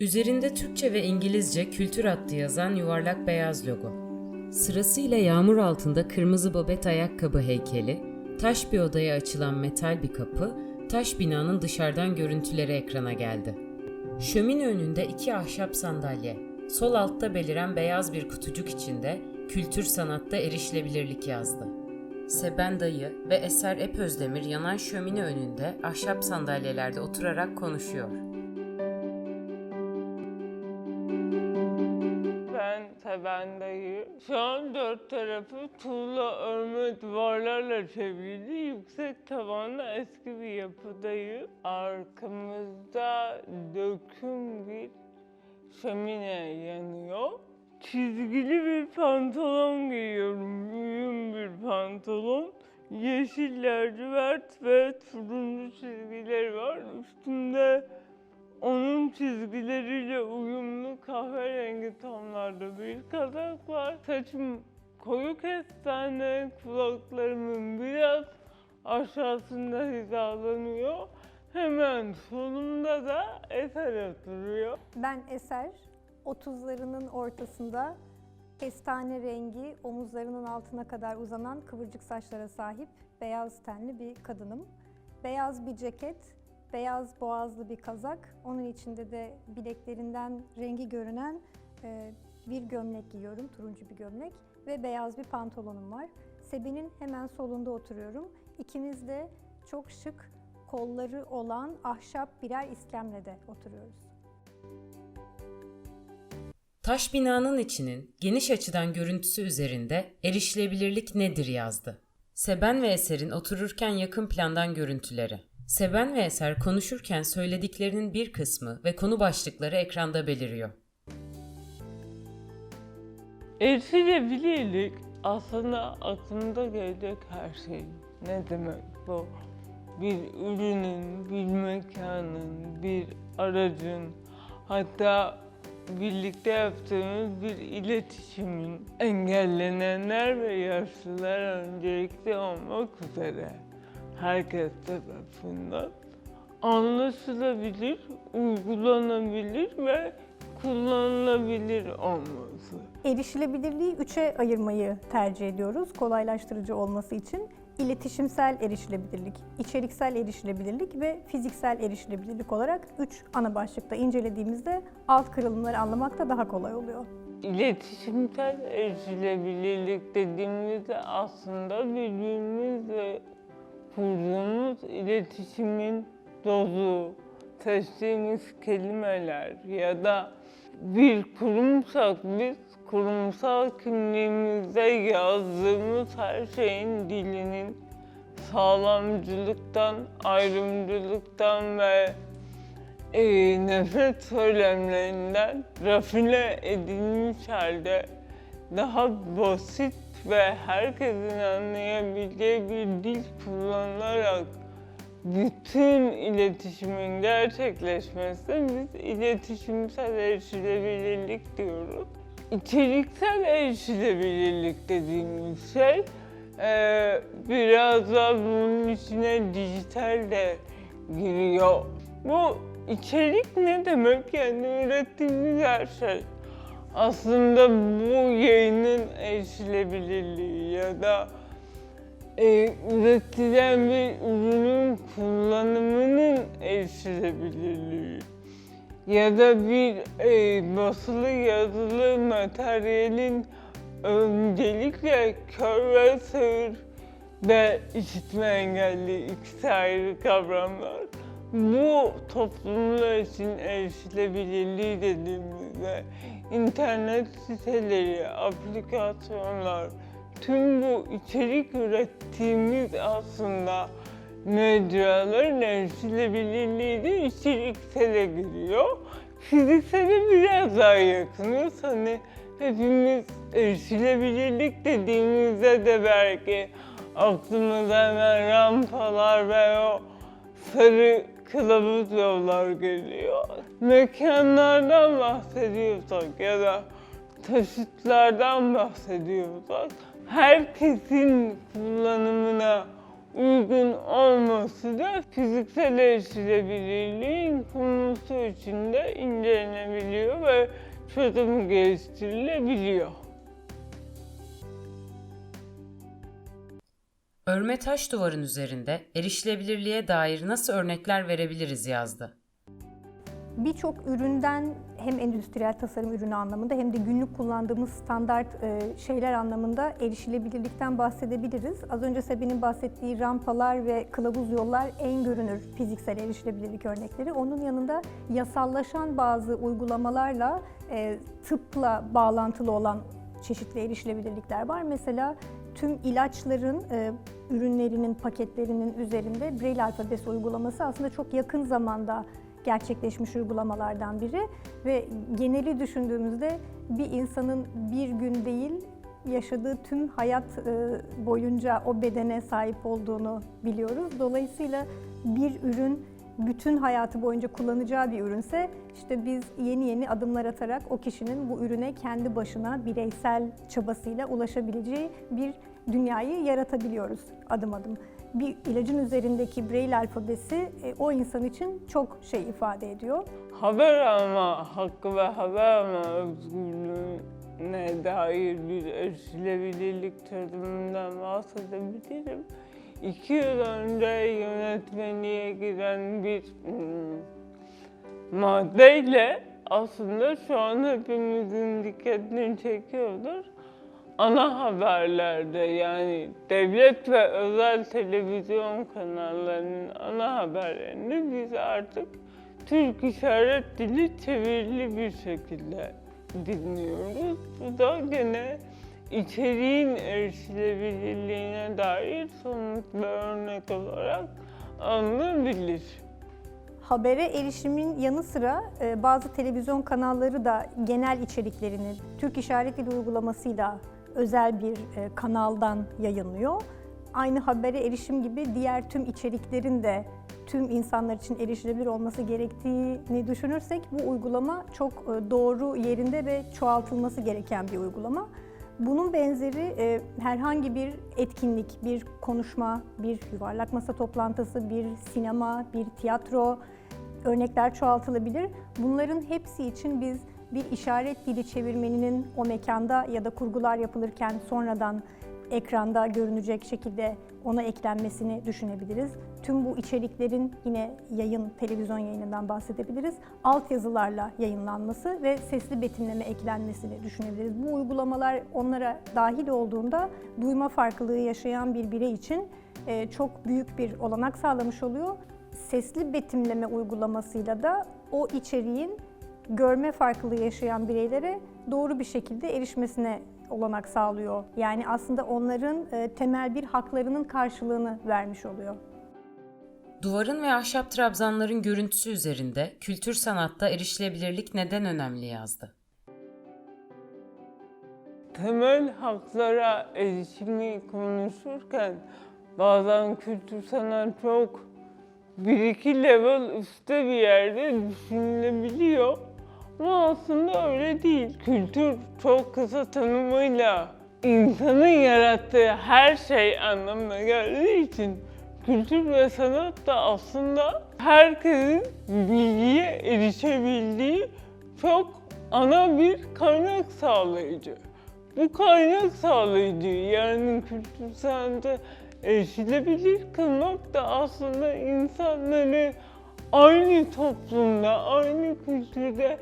Üzerinde Türkçe ve İngilizce kültür hattı yazan yuvarlak beyaz logo. Sırasıyla yağmur altında kırmızı babet ayakkabı heykeli, taş bir odaya açılan metal bir kapı, taş binanın dışarıdan görüntüleri ekrana geldi. Şömine önünde iki ahşap sandalye, sol altta beliren beyaz bir kutucuk içinde kültür sanatta erişilebilirlik yazdı. Seben Dayı ve Eser Epözdemir yanan şömine önünde ahşap sandalyelerde oturarak konuşuyor. Ben Seben Dayı. Şu an dört tarafı tuğla örme duvarlarla çevrili yüksek tavanlı eski bir yapıdayım. Arkamızda döküm bir şömine yanıyor. Çizgili bir pantolon giyiyorum. Büyük bir pantolon. Yeşil lacivert ve turuncu çizgiler var. Üstümde onun çizgileriyle uyumlu kahverengi tonlarda bir kazak var. Saçım koyu kestane, kulaklarımın biraz aşağısında hizalanıyor. Hemen solumda da eser oturuyor. Ben Eser, 30'larının ortasında kestane rengi, omuzlarının altına kadar uzanan kıvırcık saçlara sahip beyaz tenli bir kadınım. Beyaz bir ceket, beyaz boğazlı bir kazak, onun içinde de bileklerinden rengi görünen e, bir gömlek giyiyorum, turuncu bir gömlek ve beyaz bir pantolonum var. Sebe'nin hemen solunda oturuyorum. İkimiz de çok şık kolları olan ahşap birer iskemlede oturuyoruz. Taş binanın içinin geniş açıdan görüntüsü üzerinde erişilebilirlik nedir yazdı. Seben ve Eser'in otururken yakın plandan görüntüleri. Seben ve Eser konuşurken söylediklerinin bir kısmı ve konu başlıkları ekranda beliriyor. Erişilebilirlik aslında aklımda gelecek her şey. Ne demek bu? Bir ürünün, bir mekanın, bir aracın, hatta birlikte yaptığımız bir iletişimin engellenenler ve yaşlılar öncelikli olmak üzere herkes tarafından anlaşılabilir, uygulanabilir ve kullanılabilir olması. Erişilebilirliği üçe ayırmayı tercih ediyoruz kolaylaştırıcı olması için. İletişimsel erişilebilirlik, içeriksel erişilebilirlik ve fiziksel erişilebilirlik olarak üç ana başlıkta incelediğimizde alt kırılımları anlamak da daha kolay oluyor. İletişimsel erişilebilirlik dediğimizde aslında birbirimizle kurduğumuz iletişimin dozu, seçtiğimiz kelimeler ya da bir kurumsak biz kurumsal kimliğimizde yazdığımız her şeyin dilinin sağlamcılıktan, ayrımcılıktan ve e, nefret söylemlerinden rafine edilmiş halde daha basit ve herkesin anlayabileceği bir dil kullanılarak bütün iletişimin gerçekleşmesine biz iletişimsel erişilebilirlik diyoruz. İçeriksel erişilebilirlik dediğimiz şey eee, biraz da bunun içine dijital de giriyor. Bu içerik ne demek? Yani ürettiğimiz her şey. Aslında bu yayının erişilebilirliği ya da e, üretilen bir ürünün kullanımının erişilebilirliği ya da bir e, basılı yazılı materyalin öncelikle kör ve sağır ve işitme engelli ikisi ayrı kavramlar. Bu toplumlar için erişilebilirliği dediğimizde internet siteleri, aplikasyonlar, tüm bu içerik ürettiğimiz aslında mecraların erişilebilirliği de içeriksele giriyor. Fiziksele biraz daha yakınız. Hani hepimiz erişilebilirlik dediğimizde de belki aklımıza hemen rampalar ve o sarı kılavuz yollar geliyor. Mekanlardan bahsediyorsak ya da taşıtlardan bahsediyorsak herkesin kullanımına uygun olması da fiziksel erişilebilirliğin konusu içinde incelenebiliyor ve çözümü geliştirilebiliyor. Örme taş duvarın üzerinde erişilebilirliğe dair nasıl örnekler verebiliriz yazdı. Birçok üründen hem endüstriyel tasarım ürünü anlamında hem de günlük kullandığımız standart e, şeyler anlamında erişilebilirlikten bahsedebiliriz. Az önce Sebe'nin bahsettiği rampalar ve kılavuz yollar en görünür fiziksel erişilebilirlik örnekleri. Onun yanında yasallaşan bazı uygulamalarla e, tıpla bağlantılı olan çeşitli erişilebilirlikler var. Mesela tüm ilaçların e, ürünlerinin paketlerinin üzerinde Braille alfabesi uygulaması aslında çok yakın zamanda gerçekleşmiş uygulamalardan biri ve geneli düşündüğümüzde bir insanın bir gün değil yaşadığı tüm hayat e, boyunca o bedene sahip olduğunu biliyoruz. Dolayısıyla bir ürün bütün hayatı boyunca kullanacağı bir ürünse işte biz yeni yeni adımlar atarak o kişinin bu ürüne kendi başına bireysel çabasıyla ulaşabileceği bir dünyayı yaratabiliyoruz adım adım. Bir ilacın üzerindeki Braille alfabesi e, o insan için çok şey ifade ediyor. Haber alma hakkı ve haber alma özgürlüğüne dair bir erişilebilirlik çözümünden bahsedebilirim. İki yıl önce yönetmeliğe giren bir hmm, maddeyle aslında şu an hepimizin dikkatini çekiyordur. Ana haberlerde yani devlet ve özel televizyon kanallarının ana haberlerini biz artık Türk işaret dili çevirili bir şekilde dinliyoruz. Bu da gene içeriğin erişilebilirliğine dair somut bir örnek olarak alınabilir. Habere erişimin yanı sıra e, bazı televizyon kanalları da genel içeriklerini Türk İşaret Dili uygulamasıyla özel bir e, kanaldan yayınlıyor. Aynı habere erişim gibi diğer tüm içeriklerin de tüm insanlar için erişilebilir olması gerektiğini düşünürsek bu uygulama çok e, doğru yerinde ve çoğaltılması gereken bir uygulama. Bunun benzeri e, herhangi bir etkinlik, bir konuşma, bir yuvarlak masa toplantısı, bir sinema, bir tiyatro örnekler çoğaltılabilir. Bunların hepsi için biz bir işaret dili çevirmeninin o mekanda ya da kurgular yapılırken sonradan ekranda görünecek şekilde ona eklenmesini düşünebiliriz. Tüm bu içeriklerin yine yayın, televizyon yayınından bahsedebiliriz. Altyazılarla yayınlanması ve sesli betimleme eklenmesini düşünebiliriz. Bu uygulamalar onlara dahil olduğunda duyma farklılığı yaşayan bir birey için e, çok büyük bir olanak sağlamış oluyor. Sesli betimleme uygulamasıyla da o içeriğin görme farklılığı yaşayan bireylere doğru bir şekilde erişmesine olanak sağlıyor. Yani aslında onların e, temel bir haklarının karşılığını vermiş oluyor. Duvarın ve ahşap trabzanların görüntüsü üzerinde kültür sanatta erişilebilirlik neden önemli yazdı. temel haklara erişimi konuşurken bazen kültür sanat çok bir iki level üstte bir yerde düşünülebiliyor. Ama aslında öyle değil. Kültür çok kısa tanımıyla insanın yarattığı her şey anlamına geldiği için kültür ve sanat da aslında herkesin bilgiye erişebildiği çok ana bir kaynak sağlayıcı. Bu kaynak sağlayıcı yani kültür sanatı erişilebilir kılmak da aslında insanları aynı toplumda, aynı kültürde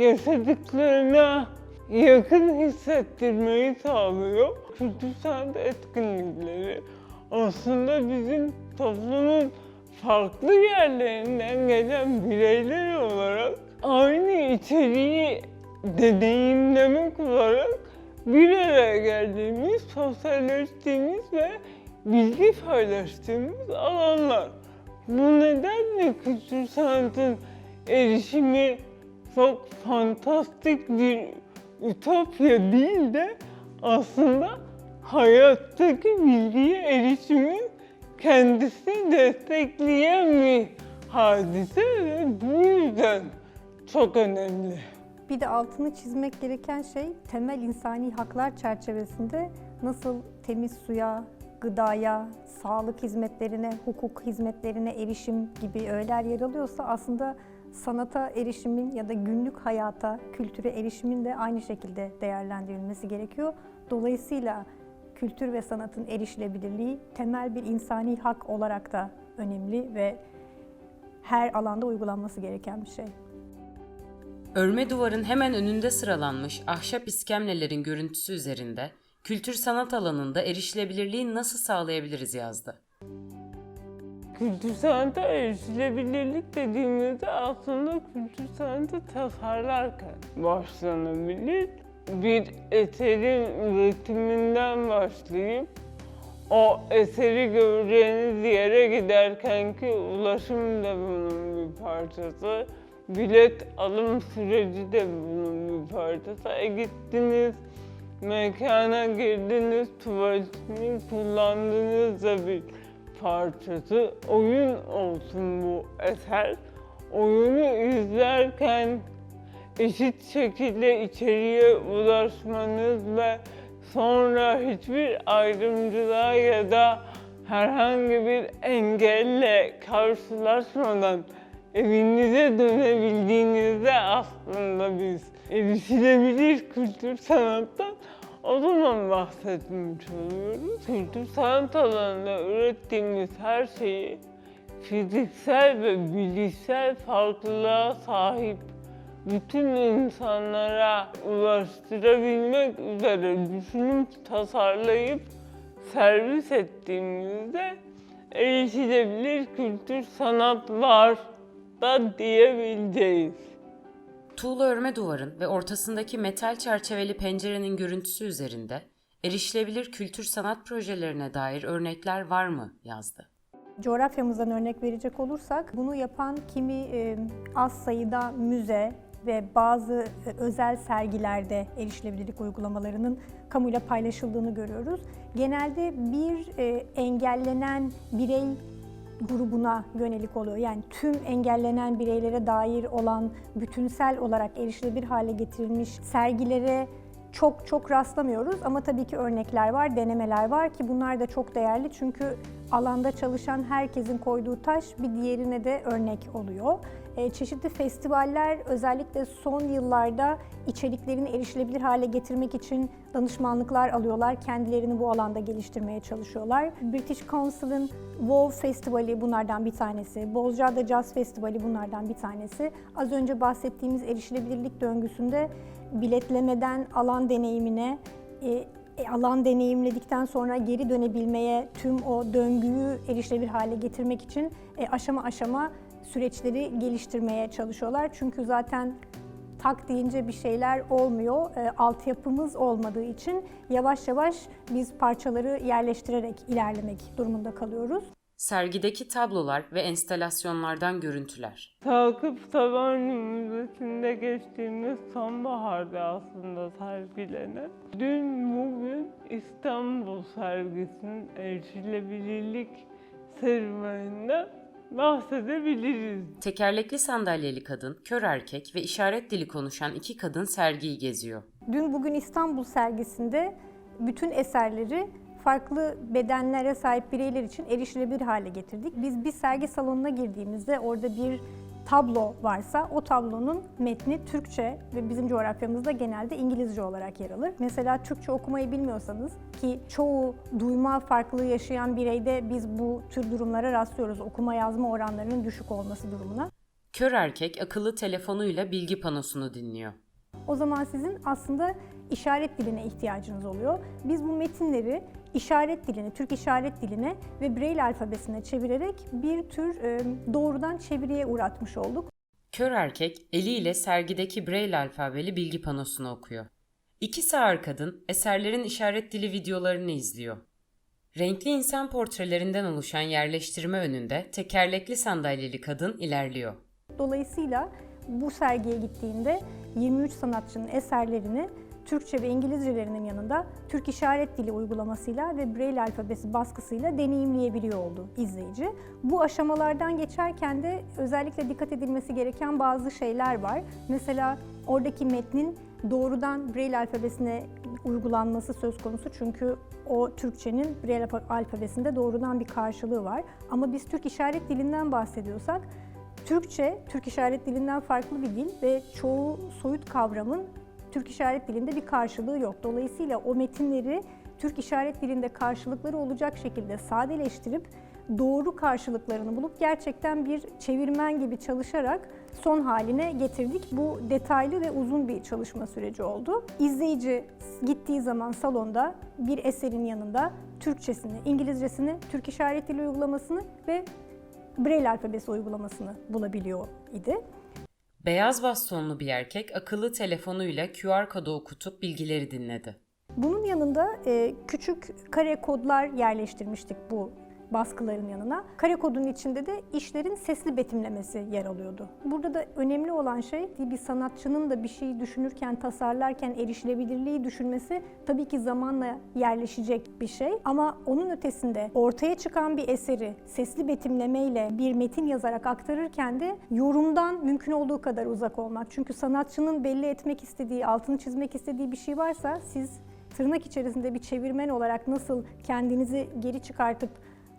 yaşadıklarına yakın hissettirmeyi sağlıyor. Kültür sanat etkinlikleri aslında bizim toplumun farklı yerlerinden gelen bireyler olarak aynı içeriği deneyimlemek olarak bir araya geldiğimiz, sosyalleştiğimiz ve bilgi paylaştığımız alanlar. Bu nedenle kültür sanatın erişimi çok fantastik bir ütopya değil de aslında hayattaki bilgiye erişimin kendisini destekleyen bir hadise ve bu yüzden çok önemli. Bir de altını çizmek gereken şey temel insani haklar çerçevesinde nasıl temiz suya, gıdaya, sağlık hizmetlerine, hukuk hizmetlerine erişim gibi öğeler yer alıyorsa aslında sanata erişimin ya da günlük hayata, kültüre erişimin de aynı şekilde değerlendirilmesi gerekiyor. Dolayısıyla kültür ve sanatın erişilebilirliği temel bir insani hak olarak da önemli ve her alanda uygulanması gereken bir şey. Örme duvarın hemen önünde sıralanmış ahşap iskemlelerin görüntüsü üzerinde kültür sanat alanında erişilebilirliği nasıl sağlayabiliriz yazdı. Kültür sanata erişilebilirlik dediğimizde aslında kültür sanatı tasarlarken başlanabilir. Bir eserin üretiminden başlayıp o eseri göreceğiniz yere giderkenki ulaşım da bunun bir parçası. Bilet alım süreci de bunun bir parçası. E gittiniz, mekana girdiniz, tuvaletini kullandınız da bir parçası. Oyun olsun bu eser. Oyunu izlerken eşit şekilde içeriye ulaşmanız ve sonra hiçbir ayrımcılığa ya da herhangi bir engelle karşılaşmadan evinize dönebildiğinizde aslında biz erişilebilir kültür sanattan o zaman bahsetmiş oluyoruz. Kültür sanat alanında ürettiğimiz her şeyi fiziksel ve bilişsel farklılığa sahip bütün insanlara ulaştırabilmek üzere düşünüp tasarlayıp servis ettiğimizde erişilebilir kültür sanat var da diyebileceğiz. Tuğla örme duvarın ve ortasındaki metal çerçeveli pencerenin görüntüsü üzerinde erişilebilir kültür sanat projelerine dair örnekler var mı yazdı. Coğrafyamızdan örnek verecek olursak bunu yapan kimi e, az sayıda müze ve bazı e, özel sergilerde erişilebilirlik uygulamalarının kamuyla paylaşıldığını görüyoruz. Genelde bir e, engellenen birey grubuna yönelik oluyor. Yani tüm engellenen bireylere dair olan bütünsel olarak erişilebilir hale getirilmiş sergilere çok çok rastlamıyoruz ama tabii ki örnekler var, denemeler var ki bunlar da çok değerli çünkü alanda çalışan herkesin koyduğu taş bir diğerine de örnek oluyor. E, çeşitli festivaller özellikle son yıllarda içeriklerini erişilebilir hale getirmek için danışmanlıklar alıyorlar. Kendilerini bu alanda geliştirmeye çalışıyorlar. British Council'ın WoW Festivali bunlardan bir tanesi. Bozcaada Jazz Festivali bunlardan bir tanesi. Az önce bahsettiğimiz erişilebilirlik döngüsünde biletlemeden alan deneyimine, e, e, alan deneyimledikten sonra geri dönebilmeye, tüm o döngüyü erişilebilir hale getirmek için aşama aşama süreçleri geliştirmeye çalışıyorlar. Çünkü zaten tak deyince bir şeyler olmuyor. E, altyapımız olmadığı için yavaş yavaş biz parçaları yerleştirerek ilerlemek durumunda kalıyoruz. Sergideki tablolar ve enstalasyonlardan görüntüler. Takip Sabancı Müzesi'nde geçtiğimiz sonbaharda aslında sergilenen. Dün bugün İstanbul sergisinin erişilebilirlik serüveninden bahsedebiliriz. Tekerlekli sandalyeli kadın, kör erkek ve işaret dili konuşan iki kadın sergiyi geziyor. Dün bugün İstanbul sergisinde bütün eserleri farklı bedenlere sahip bireyler için erişilebilir hale getirdik. Biz bir sergi salonuna girdiğimizde orada bir tablo varsa o tablonun metni Türkçe ve bizim coğrafyamızda genelde İngilizce olarak yer alır. Mesela Türkçe okumayı bilmiyorsanız ki çoğu duyma farklılığı yaşayan bireyde biz bu tür durumlara rastlıyoruz. Okuma yazma oranlarının düşük olması durumuna. Kör erkek akıllı telefonuyla bilgi panosunu dinliyor. O zaman sizin aslında işaret diline ihtiyacınız oluyor. Biz bu metinleri işaret diline, Türk işaret diline ve Braille alfabesine çevirerek bir tür e, doğrudan çeviriye uğratmış olduk. Kör erkek eliyle sergideki Braille alfabeli bilgi panosunu okuyor. İki sağır kadın eserlerin işaret dili videolarını izliyor. Renkli insan portrelerinden oluşan yerleştirme önünde tekerlekli sandalyeli kadın ilerliyor. Dolayısıyla bu sergiye gittiğinde 23 sanatçının eserlerini Türkçe ve İngilizcelerinin yanında Türk İşaret Dili uygulamasıyla ve Braille alfabesi baskısıyla deneyimleyebiliyor oldu izleyici. Bu aşamalardan geçerken de özellikle dikkat edilmesi gereken bazı şeyler var. Mesela oradaki metnin doğrudan Braille alfabesine uygulanması söz konusu çünkü o Türkçenin Braille alfa- alfabesinde doğrudan bir karşılığı var. Ama biz Türk işaret dilinden bahsediyorsak Türkçe, Türk işaret dilinden farklı bir dil ve çoğu soyut kavramın Türk işaret dilinde bir karşılığı yok. Dolayısıyla o metinleri Türk işaret dilinde karşılıkları olacak şekilde sadeleştirip doğru karşılıklarını bulup gerçekten bir çevirmen gibi çalışarak son haline getirdik. Bu detaylı ve uzun bir çalışma süreci oldu. İzleyici gittiği zaman salonda bir eserin yanında Türkçesini, İngilizcesini, Türk işaret dili uygulamasını ve Braille alfabesi uygulamasını bulabiliyor idi. Beyaz bastonlu bir erkek akıllı telefonuyla QR kodu okutup bilgileri dinledi. Bunun yanında küçük kare kodlar yerleştirmiştik bu baskıların yanına. Kare kodun içinde de işlerin sesli betimlemesi yer alıyordu. Burada da önemli olan şey bir sanatçının da bir şeyi düşünürken, tasarlarken erişilebilirliği düşünmesi tabii ki zamanla yerleşecek bir şey. Ama onun ötesinde ortaya çıkan bir eseri sesli betimlemeyle bir metin yazarak aktarırken de yorumdan mümkün olduğu kadar uzak olmak. Çünkü sanatçının belli etmek istediği, altını çizmek istediği bir şey varsa siz tırnak içerisinde bir çevirmen olarak nasıl kendinizi geri çıkartıp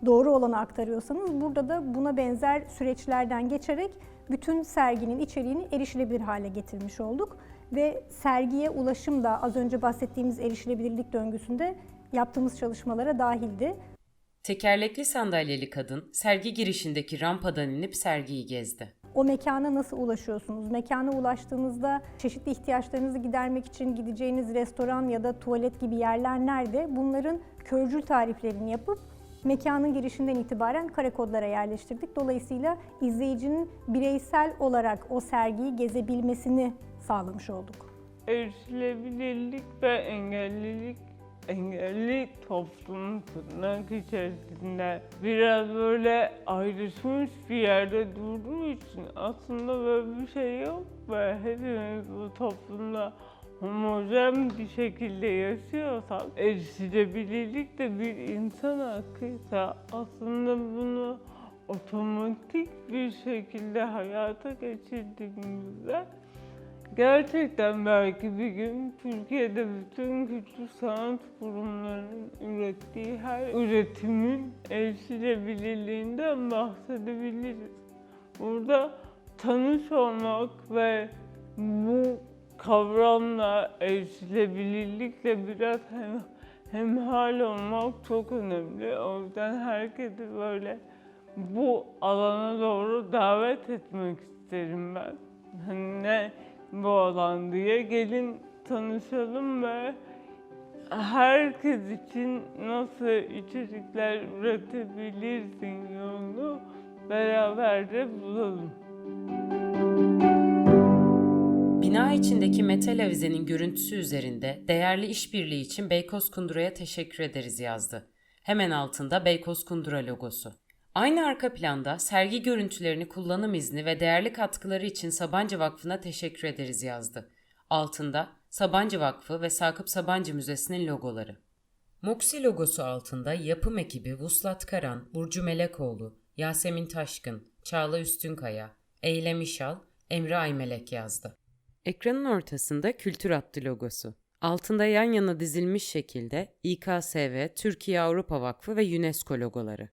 doğru olanı aktarıyorsanız burada da buna benzer süreçlerden geçerek bütün serginin içeriğini erişilebilir hale getirmiş olduk. Ve sergiye ulaşım da az önce bahsettiğimiz erişilebilirlik döngüsünde yaptığımız çalışmalara dahildi. Tekerlekli sandalyeli kadın sergi girişindeki rampadan inip sergiyi gezdi. O mekana nasıl ulaşıyorsunuz? Mekana ulaştığınızda çeşitli ihtiyaçlarınızı gidermek için gideceğiniz restoran ya da tuvalet gibi yerler nerede? Bunların körcül tariflerini yapıp mekanın girişinden itibaren kare kodlara yerleştirdik. Dolayısıyla izleyicinin bireysel olarak o sergiyi gezebilmesini sağlamış olduk. Erişilebilirlik ve engellilik engelli toplum tırnak içerisinde biraz böyle ayrışmış bir yerde durduğu için aslında böyle bir şey yok ve hepimiz bu toplumda homojen bir şekilde yaşıyorsak erişilebilirlik de bir insan hakkıysa aslında bunu otomatik bir şekilde hayata geçirdiğimizde Gerçekten belki bir gün Türkiye'de bütün küçük sanat kurumlarının ürettiği her üretimin erişilebilirliğinden bahsedebiliriz. Burada tanış olmak ve bu kavramla erişilebilirlikle biraz hem, hemhal olmak çok önemli. O yüzden herkesi böyle bu alana doğru davet etmek isterim ben. Hani ne bu alan diye gelin tanışalım ve herkes için nasıl içerikler üretebilirsin yolunu beraberce bulalım. Bina içindeki metal avizenin görüntüsü üzerinde değerli işbirliği için Beykoz Kundura'ya teşekkür ederiz yazdı. Hemen altında Beykoz Kundura logosu. Aynı arka planda sergi görüntülerini kullanım izni ve değerli katkıları için Sabancı Vakfı'na teşekkür ederiz yazdı. Altında Sabancı Vakfı ve Sakıp Sabancı Müzesi'nin logoları. Muksi logosu altında yapım ekibi Vuslat Karan, Burcu Melekoğlu, Yasemin Taşkın, Çağla Üstünkaya, Eylem İşal, Emre Aymelek yazdı. Ekranın ortasında Kültür Hattı logosu. Altında yan yana dizilmiş şekilde İKSV, Türkiye Avrupa Vakfı ve UNESCO logoları.